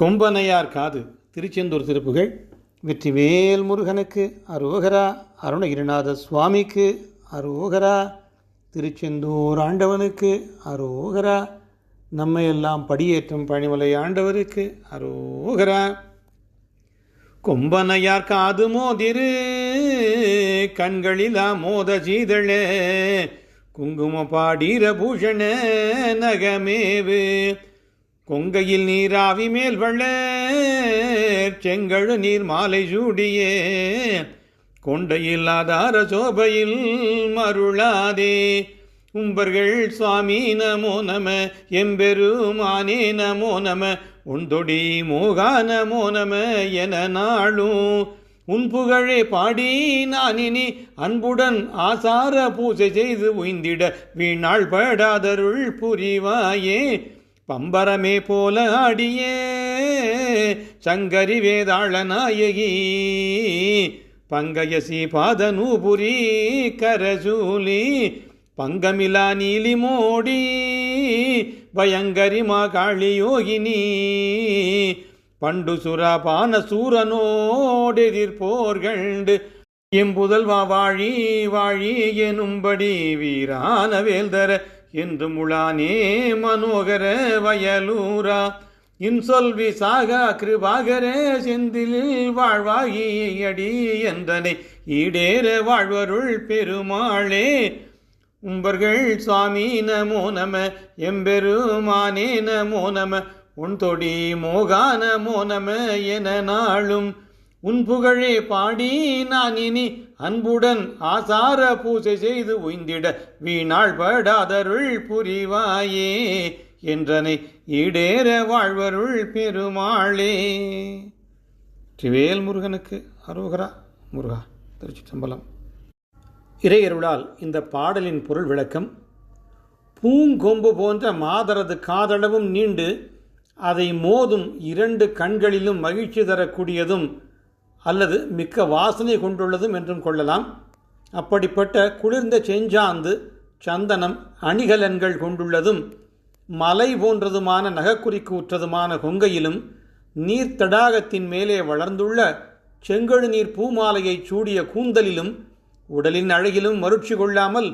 கொம்பனையார் காது. திருச்செந்தூர் திருப்புகள் வெற்றிவேல் முருகனுக்கு அரோகரா. அருணகிரிநாத சுவாமிக்கு அரோகரா. திருச்செந்தூர் ஆண்டவனுக்கு அரோகரா. நம்மை எல்லாம் படியேற்றும் பணிமலை ஆண்டவருக்கு அரோகரா. கொம்பனையார் காது மோதிரு. கண்களிலா மோத சீதழே. குங்கும பாடீர பூஷண நகமேவு. கொங்கையில் நீராவி மேல் வள்ள செங்கழு நீர் மாலை சூடியே. கொண்டையில் ஆதார சோபையில் மருளாதே. உம்பர்கள் சுவாமி நமோ நம எம்பெருமானே நமோ நம உந்தொடி மோகா நமோ நம என நாளும் உன் புகழே பாடி நானினி அன்புடன் ஆசார பூசை செய்து உய்ந்திட வீணாள் படாதருள் புரிவாயே. பம்பரமே போல ஆடியே சங்கரி வேதாள நாயகி பங்கயசி பாதநூபுரி கரசூலி பங்கமிலா நீலி மோடி பயங்கரிமா காளி யோகினி பண்டு சுரபான சூரனோடெதிர்போர்கண்டு எம்புதல்வா வாழி வாழி எனும்படி வீரான வேல்தர என்று முழானே மனோகர வயலூரா. இன்சொல்வி சாகா கிருபாகரே செந்திலில் வாழ்வாகி அடி என்றனை. ஈடேற வாழ்வருள் பெருமாளே. உம்பர்கள் சுவாமி நமோ நம எம்பெருமானே நமோ நம. உன் தொடி மோகான நமோ நம என நாளும் உன் புகழே பாடி நான் இனி அன்புடன் ஆசார பூசை செய்து உய்ந்திட வீணாள் படாதருள் புரிவாயே என்றனை ஈடேற வாழ்வருள் பெருமாளே. திவேல் முருகனுக்கு அருகரா முருகா திருச்சி சம்பளம் இறையருளால் இந்த பாடலின் பொருள் விளக்கம் பூங்கொம்பு போன்ற மாதரது காதளவும் நீண்டு அதை மோதும் இரண்டு கண்களிலும் மகிழ்ச்சி தரக்கூடியதும் அல்லது மிக்க வாசனை கொண்டுள்ளதும் என்றும் கொள்ளலாம். அப்படிப்பட்ட குளிர்ந்த செஞ்சாந்து சந்தனம் அணிகலன்கள் கொண்டுள்ளதும் மலை போன்றதுமான நகக்குறிக்கு உற்றதுமான கொங்கையிலும் நீர் தடாகத்தின் மேலே வளர்ந்துள்ள செங்கழு நீர் பூமாலையை சூடிய கூந்தலிலும் உடலின் அழகிலும் மருட்சி கொள்ளாமல்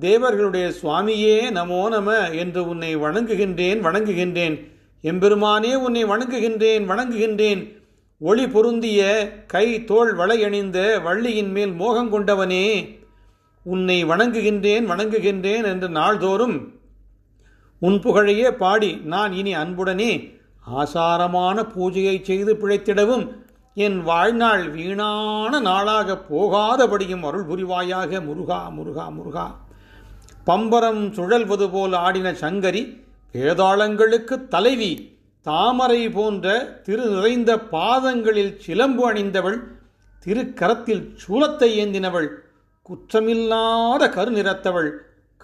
தேவர்களுடைய சுவாமியே நமோ நம என்று உன்னை வணங்குகின்றேன் வணங்குகின்றேன். எம்பெருமானே உன்னை வணங்குகின்றேன் வணங்குகின்றேன். ஒளி பொருந்திய கை தோள் வளையணிந்த வள்ளியின் மேல் மோகம் கொண்டவனே உன்னை வணங்குகின்றேன் வணங்குகின்றேன் என்று நாள்தோறும் உன் புகழையே பாடி நான் இனி அன்புடனே ஆசாரமான பூஜையை செய்து பிழைத்திடவும் என் வாழ்நாள் வீணான நாளாக போகாதபடியும் அருள் புரிவாயாக. முருகா முருகா முருகா. பம்பரம் சுழல்வது போல் ஆடின சங்கரி வேதாளங்களுக்கு தலைவி தாமரை போன்ற திரு நிறைந்த பாதங்களில் சிலம்பு அணிந்தவள் திருக்கரத்தில் சூலத்தை ஏந்தினவள் குற்றமில்லாத கருநிறத்தவள்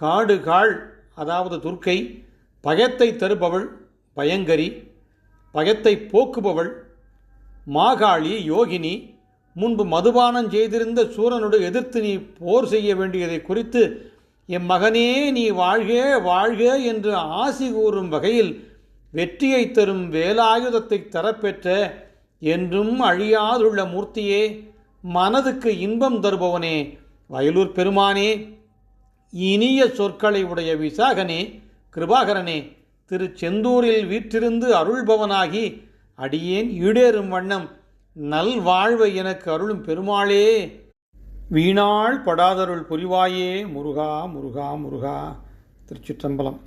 காடு காள் அதாவது துர்க்கை பயத்தை தருபவள் பயங்கரி பயத்தை போக்குபவள் மாகாளி யோகினி முன்பு மதுபானம் செய்திருந்த சூரனோடு எதிர்த்து நீ போர் செய்ய வேண்டியதை குறித்து எம் மகனே நீ வாழ்க வாழ்க என்று ஆசி கூறும் வகையில் வெற்றியை தரும் வேலாயுதத்தை தரப்பெற்ற என்றும் அழியாதுள்ள மூர்த்தியே மனதுக்கு இன்பம் தருபவனே வயலூர் பெருமானே இனிய சொற்களை உடைய விசாகனே கிருபாகரனே திரு செந்தூரில் வீற்றிருந்து அருள்பவனாகி அடியேன் ஈடேறும் வண்ணம் நல்வாழ்வை எனக்கு அருளும் பெருமாளே. வீணாள் படாதருள் புரிவாயே முருகா முருகா முருகா திருச்சிற்றம்பலம்.